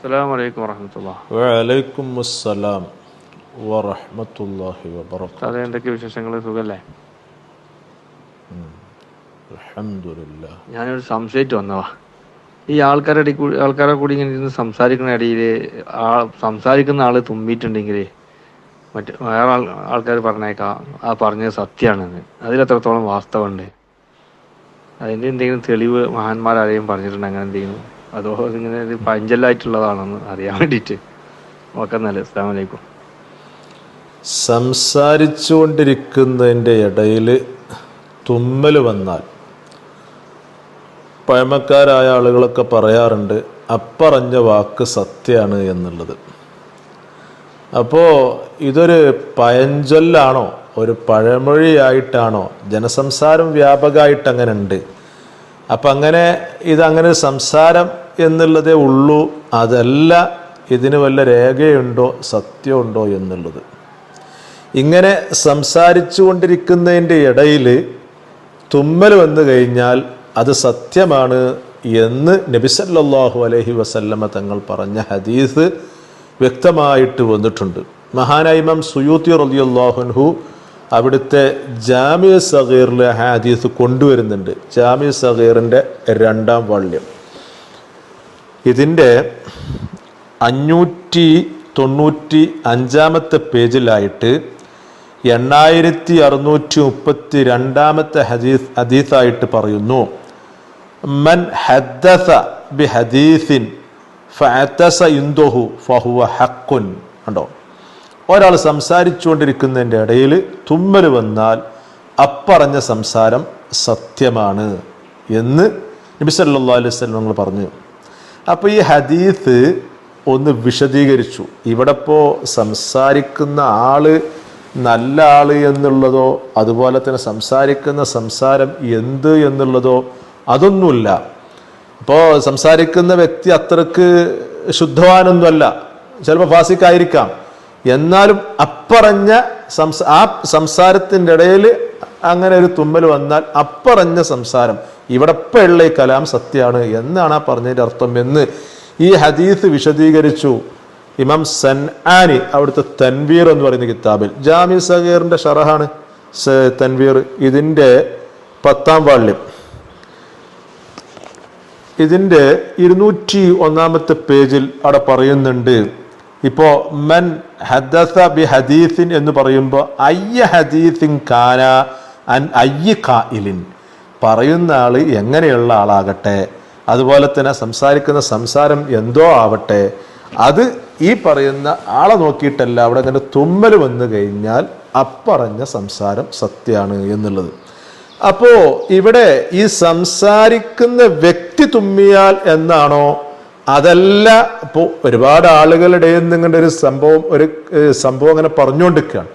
വറഹമത്തുള്ള വലൈക്കും അസ്സലാം വബറകാത്ത് അതെ എന്തൊക്കെ വിശേഷങ്ങൾ? സുഖല്ലേ? ഞാനൊരു സംശയിച്ചു വന്നവാ ഈ ആൾക്കാരുടെ ആൾക്കാരെ കൂടി ഇങ്ങനെ ഇരുന്ന് സംസാരിക്കുന്ന ഇടയിൽ ആ സംസാരിക്കുന്ന ആൾ തുമ്മിയിട്ടുണ്ടെങ്കിൽ മറ്റ് വേറെ ആൾ ആൾക്കാർ പറഞ്ഞേക്കാം ആ പറഞ്ഞത് സത്യമാണെന്ന്. അതിലെത്രത്തോളം വാസ്തവമുണ്ട്? അതിന്റെ എന്തെങ്കിലും തെളിവ് മഹാന്മാരാരെയും പറഞ്ഞിട്ടുണ്ട്? അങ്ങനെ എന്തെങ്കിലും? അതോ ഇങ്ങനെ ഒരു പഞ്ചലായിട്ടുള്ളതാണെന്ന് അറിയാൻ വേണ്ടിയിട്ട്. ഓക്കെ നല്ല അസ്സാം വലൈക്കും സംസാരിച്ചുകൊണ്ടിരിക്കുന്നതിന്റെ ഇടയിൽ തുമ്മൽ വന്നാൽ പഴമക്കാരായ ആളുകളൊക്കെ പറയാറുണ്ട് അപ്പറഞ്ഞ വാക്ക് സത്യമാണ് എന്നുള്ളത്. അപ്പോൾ ഇതൊരു പഴഞ്ചൊല്ലാണോ? ഒരു പഴമൊഴിയായിട്ടാണോ? ജനസംസാരം വ്യാപകമായിട്ട് അങ്ങനെ ഉണ്ട് അപ്പം അങ്ങനെ ഇതങ്ങനെ സംസാരം എന്നുള്ളതേ ഉള്ളൂ. അതല്ല ഇതിന് വല്ല രേഖയുണ്ടോ സത്യമുണ്ടോ എന്നുള്ളത്. ഇങ്ങനെ സംസാരിച്ചു കൊണ്ടിരിക്കുന്നതിന്റെ ഇടയിൽ തുമ്മൽ വന്നു കഴിഞ്ഞാൽ അത് സത്യമാണ് എന്ന് നബിസല്ലാഹു അലഹി വസല്ലമ തങ്ങൾ പറഞ്ഞ ഹദീസ് വ്യക്തമായിട്ട് വന്നിട്ടുണ്ട്. മഹാനൈമം സുയൂത്തി റലിയുല്ലാഹുൻഹു അവിടുത്തെ ജാമ്യ സഹീറിലെ ഹാദീസ് കൊണ്ടുവരുന്നുണ്ട്. ജാമ്യ സഹീറിന്റെ രണ്ടാം വള്യം ഇതിന്റെ അഞ്ഞൂറ്റി തൊണ്ണൂറ്റി അഞ്ചാമത്തെ പേജിലായിട്ട് എണ്ണായിരത്തി അറുന്നൂറ്റി മുപ്പത്തി രണ്ടാമത്തെ ഹദീസ് ഹദീസായിട്ട് പറയുന്നു. മൻ ഹദ്ദസ ബി ഹദീസിൻ ഫഅതസ ഇൻദുഹു ഫഹുവ ഹക്കുൻ കണ്ടോ? ഒരാൾ സംസാരിച്ചുകൊണ്ടിരിക്കുന്നതിന്റെ ഇടയിൽ തുമ്മൽ വന്നാൽ അപ്പറഞ്ഞ സംസാരം സത്യമാണ് എന്ന് നബി അലൈഹി വസല്ലം നമ്മൾ പറഞ്ഞു. അപ്പോൾ ഈ ഹദീസ് ഒന്ന് വിശദീകരിച്ചു. ഇവിടെ ഇപ്പോൾ സംസാരിക്കുന്ന ആൾ നല്ല ആൾ എന്നുള്ളതോ അതുപോലെ തന്നെ സംസാരിക്കുന്ന സംസാരം എന്ത് എന്നുള്ളതോ അതൊന്നുമില്ല. അപ്പോൾ സംസാരിക്കുന്ന വ്യക്തി അത്രയ്ക്ക് ശുദ്ധവാനൊന്നുമല്ല. ചിലപ്പോൾ ഫാസിക്കായിരിക്കാം. എന്നാലും അപ്പറഞ്ഞ സംസ ആ സംസാരത്തിന്റെ ഇടയിൽ അങ്ങനെ ഒരു തുമ്മൽ വന്നാൽ അപ്പറഞ്ഞ സംസാരം ഇവിടെ ഇപ്പം ഉള്ള ഈ കലാം സത്യമാണ് എന്നാണ് ആ പറഞ്ഞതിന്റെ അർത്ഥം എന്ന് ഈ ഹദീസ് വിശദീകരിച്ചു ഇമാം സൻആാനി അവിടുത്തെ തൻവീർ എന്ന് പറയുന്ന കിതാബിൽ. ജാമി സഹീറിന്റെ ഷറഹാണ് തൻവീർ. ഇതിന്റെ പത്താം വാള്യം. ഇതിന്റെ ഇരുന്നൂറ്റി ഒന്നാമത്തെ പേജിൽ അവിടെ പറയുന്നുണ്ട് ഇപ്പോ മൻ ഹദസ ബി ഹദീസിൻ എന്ന് പറയുമ്പോൾ അയ്യ ഹദീസിൻ കാന അൻ അയ്യ കായിലിൻ പറയുന്ന ആൾ എങ്ങനെയുള്ള ആളാകട്ടെ അതുപോലെ തന്നെ സംസാരിക്കുന്ന സംസാരം എന്തോ ആവട്ടെ അത് ഈ പറയുന്ന ആളെ നോക്കിയിട്ടല്ല അവിടെ അങ്ങനെ തുമ്മൽ വന്നു കഴിഞ്ഞാൽ അപ്പറഞ്ഞ സംസാരം സത്യമാണ് എന്നുള്ളത്. അപ്പോ ഇവിടെ ഈ സംസാരിക്കുന്ന വ്യക്തി തുമ്മിയാൽ എന്നാണോ അതല്ല ഇപ്പോൾ ഒരുപാട് ആളുകളുടെ നിങ്ങളുടെ ഒരു സംഭവം ഒരു സംഭവം അങ്ങനെ പറഞ്ഞുകൊണ്ടിരിക്കുകയാണ്.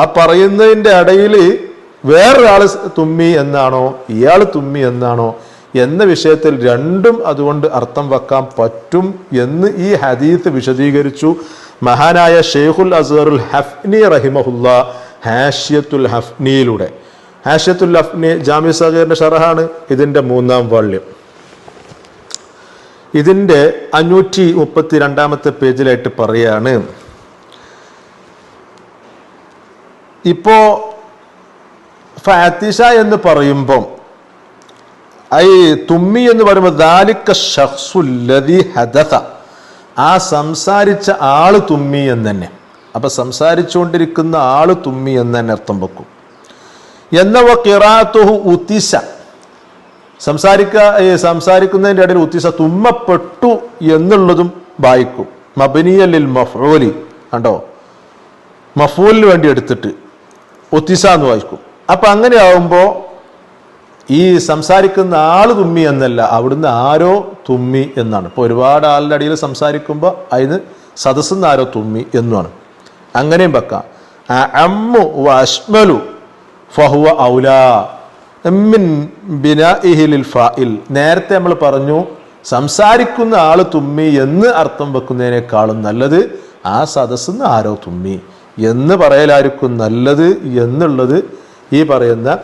ആ പറയുന്നതിന്റെ ഇടയിൽ വേറൊരാൾ തുമ്മി എന്നാണോ ഇയാൾ തുമ്മി എന്നാണോ എന്ന വിഷയത്തിൽ രണ്ടും അതുകൊണ്ട് അർത്ഥം വെക്കാൻ പറ്റും എന്ന് ഈ ഹദീത്ത് വിശദീകരിച്ചു. മഹാനായ ഷെയ്ഖുൽ അസറുൽ ഹഫ്നി റഹിമഹുല്ല ഹാഷ്യത്തുൽ ഹഫ്നിയിലൂടെ. ഹാഷ്യത്തുൽ ഹഫ്നി ജാമ്യ സഹീറിന്റെ ഷറഹാണ് ഇതിന്റെ മൂന്നാം വാള്യം ഇതിന്റെ അഞ്ഞൂറ്റി മുപ്പത്തി രണ്ടാമത്തെ പേജിലായിട്ട് പറയാണ്. ഇപ്പോ ഫാത്തിഷ എന്ന് പറയുമ്പം ഐ തുമ്മി എന്ന് പറയുമ്പോൾ ദാലിക്ക ഷഖ്സുല്ലദി ഹദസ. ആ സംസാരിച്ച ആൾ തുമ്മി എന്ന് തന്നെ അപ്പൊ സംസാരിച്ചുകൊണ്ടിരിക്കുന്ന ആൾ തുമ്മി എന്ന് തന്നെ അർത്ഥം വെക്കും. എന്നവ കിറാത്തുഹു ഉത്തിശ. സംസാരിക്ക സംസാരിക്കുന്നതിന്റെ ഇടയിൽ ഉത്തിസ തുമ്മപ്പെട്ടു എന്നുള്ളതും വായിക്കും. മബനിയലിൽ മഫോലി കണ്ടോ? മഫൂലിന് വേണ്ടി എടുത്തിട്ട് ഒത്തിസ എന്ന് വായിക്കും. അപ്പൊ അങ്ങനെ ആവുമ്പോൾ ഈ സംസാരിക്കുന്ന ആൾ തുമ്മി എന്നല്ല അവിടുന്ന് ആരോ തുമ്മി എന്നാണ്. ഇപ്പോൾ ഒരുപാട് ആളുടെ അടിയിൽ സംസാരിക്കുമ്പോൾ അതിന് സദസ്സുന്ന ആരോ തുമ്മി എന്നുമാണ്. അങ്ങനെയും വെക്കാം. അമ്മു അശ്മലു ഫഹുവ ഔലാ. ഫാഇൽ. നേരത്തെ നമ്മൾ പറഞ്ഞു സംസാരിക്കുന്ന ആൾ തുമ്മി എന്ന് അർത്ഥം വെക്കുന്നതിനേക്കാളും നല്ലത് ആ സദസ്സുന്ന് ആരോ തുമ്മി. എന്ന് പറയലായിരിക്കും നല്ലത് എന്നുള്ളത് ഈ പറയുന്ന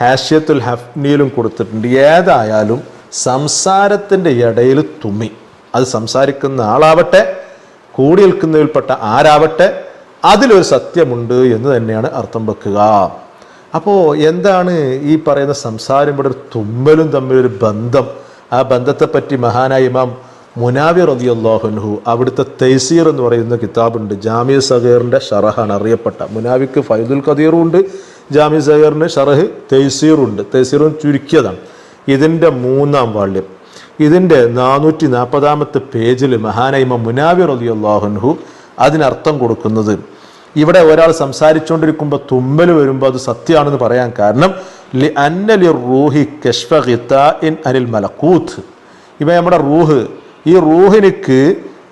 ഹാഷ്യത്തുൽ ഹഫ്നിയിലും കൊടുത്തിട്ടുണ്ട്. ഏതായാലും സംസാരത്തിന്റെ ഇടയിൽ തുമ്മി. അത് സംസാരിക്കുന്ന ആളാവട്ടെ കൂടി നിൽക്കുന്നതിൽപ്പെട്ട ആരാവട്ടെ അതിലൊരു സത്യമുണ്ട് എന്ന് തന്നെയാണ് അർത്ഥം വെക്കുക. അപ്പോൾ എന്താണ് ഈ പറയുന്ന സംസാരം ഇവിടെ ഒരു തുമ്മലും തമ്മിലൊരു ബന്ധം? ആ ബന്ധത്തെപ്പറ്റി മഹാനായ ഇമാം മുനാവി റതിയല്ലാഹുൻഹു അവിടുത്തെ തൈസീർ എന്ന് പറയുന്ന കിതാബുണ്ട്. ജാമിയ സഗീറിന്റെ ഷറഹാണ് അറിയപ്പെട്ട. മുനാവിക്ക് ഫൈദുൽ ഖദീറും ഉണ്ട് ജാമിയ സഗീറിന് ഷറഹ് തൈസീറുണ്ട് തൈസീറും ചുരുക്കിയതാണ്. ഇതിന്റെ മൂന്നാം വാള്യം. ഇതിന്റെ നാനൂറ്റി നാൽപ്പതാമത്തെ പേജിൽ മഹാനൈമ മുനാവി റതിയല്ലാഹുൻഹു അതിനർത്ഥം കൊടുക്കുന്നത് ഇവിടെ ഒരാൾ സംസാരിച്ചുകൊണ്ടിരിക്കുമ്പോൾ തുമ്മൽ വരുമ്പോൾ അത് സത്യമാണെന്ന് പറയാൻ കാരണം ലി അന്നലി റൂഹി കഷ്ഫ ഇൻ അനിൽ മലക്കൂത്ത്. ഇവ നമ്മുടെ റൂഹ്. ഈ റൂഹിനിക്ക്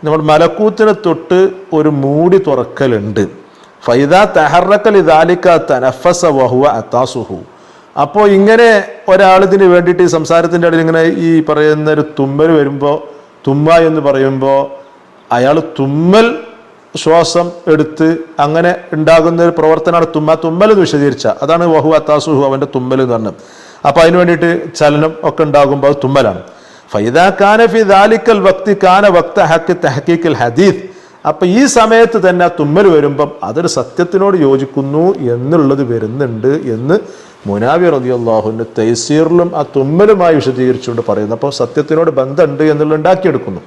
നമ്മൾ മലക്കൂത്തിനെ തൊട്ട് ഒരു മൂടി തുറക്കലുണ്ട്. ഫൈദ തെഹറക്കൽ ഇതാലിക്ക തനഫസ വഹുവ അത്താസുഹു അപ്പോൾ ഇങ്ങനെ ഒരാൾ ഇതിന് വേണ്ടിയിട്ട് ഈ സംസാരത്തിന്റെ ഇടയിൽ ഇങ്ങനെ ഈ പറയുന്ന ഒരു തുമ്മൽ വരുമ്പോൾ തുമ്മ എന്ന് പറയുമ്പോൾ അയാൾ തുമ്മൽ ശ്വാസം എടുത്ത് അങ്ങനെ ഉണ്ടാകുന്ന ഒരു പ്രവർത്തനമാണ് തുമ്മ. തുമ്മൽ എന്ന് വിശദീകരിച്ച. അതാണ് വഹു അത്താസുഹു അവന്റെ തുമ്മൽ എന്ന് പറഞ്ഞത്. അപ്പോൾ അതിന് വേണ്ടിയിട്ട് ചലനം ഒക്കെ ഉണ്ടാകുമ്പോൾ അത് തുമ്മലാണ്. ഫൈദാ കാന ഫി ദാലിക്കൽ വക്തി കാന വക്ത ഹക്ക് തഹക്കീക്കൽ ഹദീദ് അപ്പൊ ഈ സമയത്ത് തന്നെ തുമ്മൽ വരുമ്പം അതൊരു സത്യത്തിനോട് യോജിക്കുന്നു എന്നുള്ളത് വരുന്നുണ്ട് എന്ന് മുനാവി റതിയല്ലാഹുവിന്റെ തൈസീറിലും ആ തുമ്മലുമായി വിശദീകരിച്ചുകൊണ്ട് പറയുന്നു. അപ്പോൾ സത്യത്തിനോട് ബന്ധമുണ്ട് എന്നുള്ളത് ഉണ്ടാക്കിയെടുക്കുന്നു.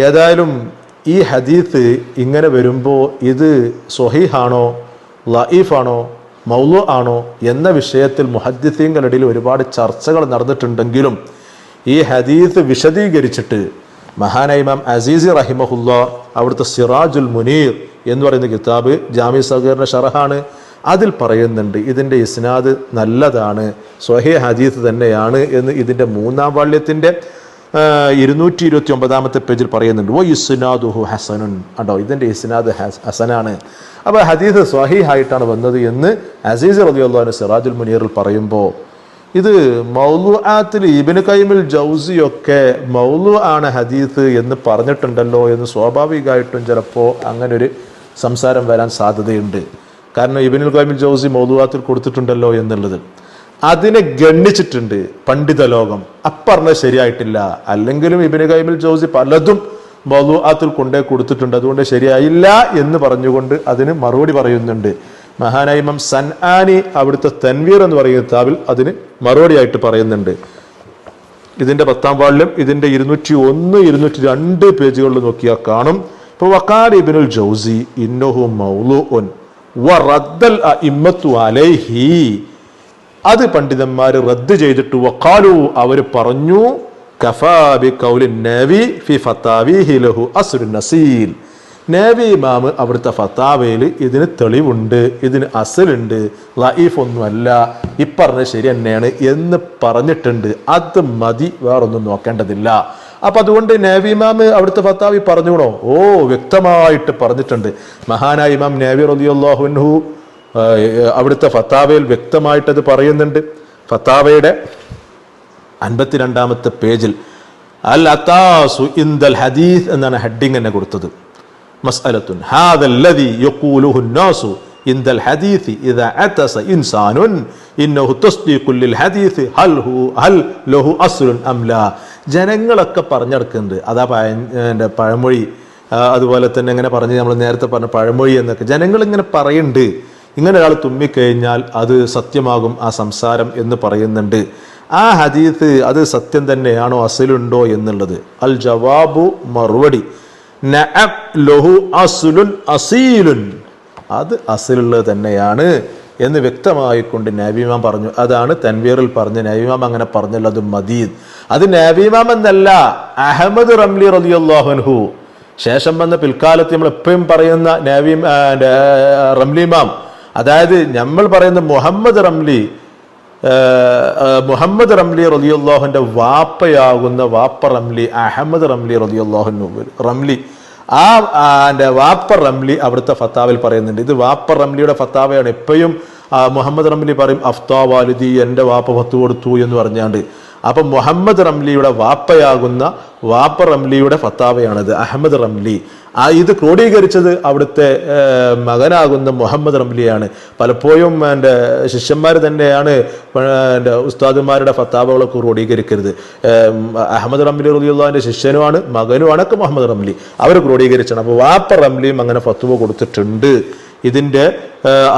ഏതായാലും ഈ ഹദീത്ത് ഇങ്ങനെ വരുമ്പോൾ ഇത് സൊഹീഹാണോ ലഈഫാണോ മൗലു ആണോ എന്ന വിഷയത്തിൽ മുഹദ്ദിസീങ്ങളുടെ ഒരുപാട് ചർച്ചകൾ നടന്നിട്ടുണ്ടെങ്കിലും ഈ ഹദീത്ത് വിശദീകരിച്ചിട്ട് മഹാനായ ഇമാം അസീസി റഹിമഹുല്ല അവിടുത്തെ സിറാജുൽ മുനീർ എന്ന് പറയുന്ന കിതാബ് ജാമി സഹീറിന്റെ ഷറഹാണ് അതിൽ പറയുന്നുണ്ട് ഇതിന്റെ ഇസ്നാദ് നല്ലതാണ് സ്വഹേ ഹദീസ് തന്നെയാണ് എന്ന് ഇതിന്റെ മൂന്നാം വാള്യത്തിന്റെ ഇരുന്നൂറ്റി ഇരുപത്തി ഒമ്പതാമത്തെ പേജിൽ പറയുന്നുണ്ട് ഓ ഇസ്നാദുഹു ഹസനുൻ അണ്ടോ ഇതിന്റെ ഇസ്നാദ് ഹസ്- ഹസനാണ്. അപ്പോൾ ഹദീസ് സ്വഹീഹായിട്ടാണ് വന്നത് എന്ന് അസീസ് റബിയുള്ള സിറാജുൽ മുനീറിൽ പറയുമ്പോൾ ഇത് മൗലു ആത്തിൽ ഇബിന് കൈമിൽ ജൗസിയൊക്കെ മൗലു ആണ് ഹദീത്ത് എന്ന് പറഞ്ഞിട്ടുണ്ടല്ലോ എന്ന് സ്വാഭാവികമായിട്ടും ചിലപ്പോൾ അങ്ങനൊരു സംസാരം വരാൻ സാധ്യതയുണ്ട്. കാരണം ഇബിനുൽ കൈമിൽ ജൗസി മൗലുവാത്തിൽ കൊടുത്തിട്ടുണ്ടല്ലോ എന്നുള്ളത്. അതിനെ ഗണ്ണിച്ചിട്ടുണ്ട് പണ്ഡിത ലോകം അപ്പറഞ്ഞത് ശരിയായിട്ടില്ല. അല്ലെങ്കിലും ഇബിന് കൈമിൽ ജോസി പലതും മൗലുആത്തിൽ കൊണ്ടേ കൊടുത്തിട്ടുണ്ട്. അതുകൊണ്ട് ശരിയായില്ല എന്ന് പറഞ്ഞുകൊണ്ട് അതിന് മറുപടി പറയുന്നുണ്ട്. മഹാനൈമം സൻആാനി അവിടുത്തെ തൻവീർ എന്ന് പറയുന്ന താവിൽ അതിന് മറുപടിയായിട്ട് പറയുന്നുണ്ട്. ഇതിന്റെ പത്താം പാളിലും ഇതിന്റെ ഇരുന്നൂറ്റി ഒന്ന് ഇരുന്നൂറ്റി രണ്ട് പേജുകളിൽ നോക്കിയാൽ കാണും. ഇപ്പൊ വക്കാർ ഇബിനുൽ ജൗസി മൗലു ഒൻ വറദ്ദൽ ഇമ്മത്തു അലൈഹി അത് പണ്ഡിതന്മാർ റദ്ദ് ചെയ്തിട്ട്. വക്കാലു അവർ പറഞ്ഞു കഫാബി നബി ഫി ഫത്താവിഹി ലഹു അസുരു നസീൽ. നബി ഇമാമ് അവിടുത്തെ ഫത്താവയിൽ ഇതിന് തെളിവുണ്ട് ഇതിന് അസലുണ്ട് ലൈഫ് ഒന്നുമല്ല ഇപ്പറഞ്ഞ ശരി തന്നെയാണ് എന്ന് പറഞ്ഞിട്ടുണ്ട്. അത് മതി വേറൊന്നും നോക്കേണ്ടതില്ല. അപ്പൊ അതുകൊണ്ട് നേവി ഇമാമ് അവിടുത്തെ ഫത്താവി പറഞ്ഞുകൂടോ? ഓ വ്യക്തമായിട്ട് പറഞ്ഞിട്ടുണ്ട്. മഹാനായ ഇമാം നേവി റലിയുല്ലാഹുൻഹു അവിടുത്തെ ഫത്താവയിൽ വ്യക്തമായിട്ടത് പറയുന്നുണ്ട്. ഫത്താവയുടെ അൻപത്തിരണ്ടാമത്തെ പേജിൽ അൽ അത്താസു ഇന്ദൽ ഹദീസ് എന്നാണ് ഹെഡിങ് എന്നെ കൊടുത്തത്. മസ്അലത്തുൻ ഹാദല്ലദി യഖൂലുഹു നാസു ഇന്ദൽ ഹദീസി ഇദാ അതസ ഇൻസാനുൻ ഇന്നഹു തസ്ദീഖുൽ ലിൽ ഹദീസ് ഹൽ ഹു ഹൽ ലഹു അസ്ലുൻ അം ലാ. ജനങ്ങളൊക്കെ പറഞ്ഞു നടക്കുന്നുണ്ട് അതാ പഴ പഴമൊഴി അതുപോലെ തന്നെ ഇങ്ങനെ പറഞ്ഞ് നമ്മൾ നേരത്തെ പറഞ്ഞ പഴമൊഴി എന്നൊക്കെ ജനങ്ങൾ ഇങ്ങനെ പറയുന്നുണ്ട്. ഇങ്ങനെ ഒരാൾ തുമ്മിക്കഴിഞ്ഞാൽ അത് സത്യമാകും ആ സംസാരം എന്ന് പറയുന്നുണ്ട്. ആ ഹദീത്ത് അത് സത്യം തന്നെയാണോ അസലുണ്ടോ എന്നുള്ളത്. അൽ ജവാബു മറുപടി. അത് അസലുള്ളത് തന്നെയാണ് എന്ന് വ്യക്തമായിക്കൊണ്ട് നാബിമാം പറഞ്ഞു. അതാണ് തൻവീറിൽ പറഞ്ഞ നാബിമാം അങ്ങനെ പറഞ്ഞുള്ളത് മദീദ്. അത് നാബിമാം എന്നല്ല അഹമ്മദ് റംലി റലിയല്ലാഹുൻഹു ശേഷം വന്ന പിൽക്കാലത്ത് നമ്മൾ എപ്പോഴും പറയുന്ന നബി റംലിമാം അതായത് നമ്മൾ പറയുന്ന മുഹമ്മദ് റംലി മുഹമ്മദ് റംലി റലിയുള്ളാഹുന്റെ വാപ്പയാകുന്ന വാപ്പ റംലി അഹമ്മദ് റംലി റലിയുള്ളാഹു റംലി. ആ ആന്റെ വാപ്പ റംലി അവിടുത്തെ ഫത്താവിൽ പറയുന്നുണ്ട്. ഇത് വാപ്പ റംലിയുടെ ഫത്താവയാണ്. എപ്പോഴും മുഹമ്മദ് റംലി പറയും അഫ്താ വാലിദി എന്റെ വാപ്പ ഫത്ത് കൊടുത്തു എന്ന് പറഞ്ഞാണ്ട്. അപ്പം മുഹമ്മദ് റംലിയുടെ വാപ്പയാകുന്ന വാപ്പ റംലിയുടെ ഫത്താവയാണത് അഹമ്മദ് റംലി. ആ ഇത് ക്രോഡീകരിച്ചത് അവിടുത്തെ മകനാകുന്ന മുഹമ്മദ് റംലിയാണ്. പലപ്പോഴും എന്റെ ശിഷ്യന്മാർ തന്നെയാണ് എന്റെ ഉസ്താദുമാരുടെ ഫത്താവകളൊക്കെ ക്രോഡീകരിക്കരുത്. അഹമ്മദ് റംലി റബിയുള്ളതിന്റെ ശിഷ്യനുമാണ് മകനുമാണൊക്കെ മുഹമ്മദ് റംലി. അവർ ക്രോഡീകരിച്ചാണ്. അപ്പോൾ വാപ്പ റംലിയും അങ്ങനെ ഫത്തുവ കൊടുത്തിട്ടുണ്ട്. ഇതിന്റെ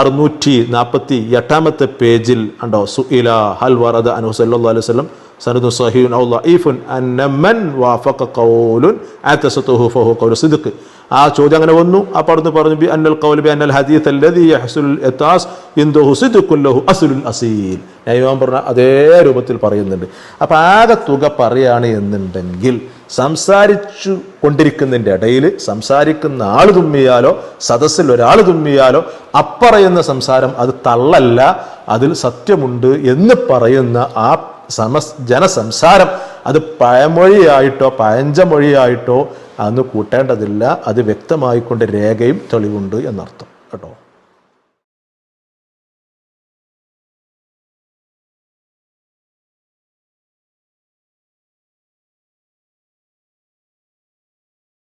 അറുന്നൂറ്റി നാൽപ്പത്തി എട്ടാമത്തെ പേജിൽ ഉണ്ടോ സുഇല ഹൽ വറദ അനു സല്ലല്ലാഹു അലൈഹി വസല്ലം സനദു സഹീൻ ഔ ലഈഫുൻ അന്നമൻ വാഫഖ ഖൗലുൻ അതസതുഹു ഫഹു ഖൗലു സിദ്ഖ് ആ ചോദ്യം അങ്ങനെ വന്നു. അപ്പോൾ അവിടുന്ന് പറഞ്ഞു ബി അന്നൽ ഖൗൽ ബി അന്നൽ ഹദീസ് അല്ലദി യഹ്സുൽ ഇത്താസ് ഇൻദഹു സിദ്ഖുൻ ലഹു അസ്ലുൽ അസീൽ. ഞാൻ പറഞ്ഞ അതേ രൂപത്തിൽ പറയുന്നുണ്ട്. അപ്പോൾ ആകെ തുക പറയാണ് എന്നുണ്ടെങ്കിൽ സംസാരിച്ചു കൊണ്ടിരിക്കുന്നതിന്റെ ഇടയിൽ സംസാരിക്കുന്ന ആൾ തുമ്മിയാലോ സദസ്സിൽ ഒരാൾ തുമ്മിയാലോ അപ്പറയുന്ന സംസാരം അത് തള്ളല്ല അതിൽ സത്യമുണ്ട് എന്ന് പറയുന്ന ആ സമസ് ജനസംസാരം അത് പഴമൊഴിയായിട്ടോ പഴഞ്ചമൊഴിയായിട്ടോ അന്ന് കൂട്ടേണ്ടതില്ല. അത് വ്യക്തമായിക്കൊണ്ട് രേഖയും തെളിവുണ്ട് എന്നർത്ഥം. കേട്ടോ?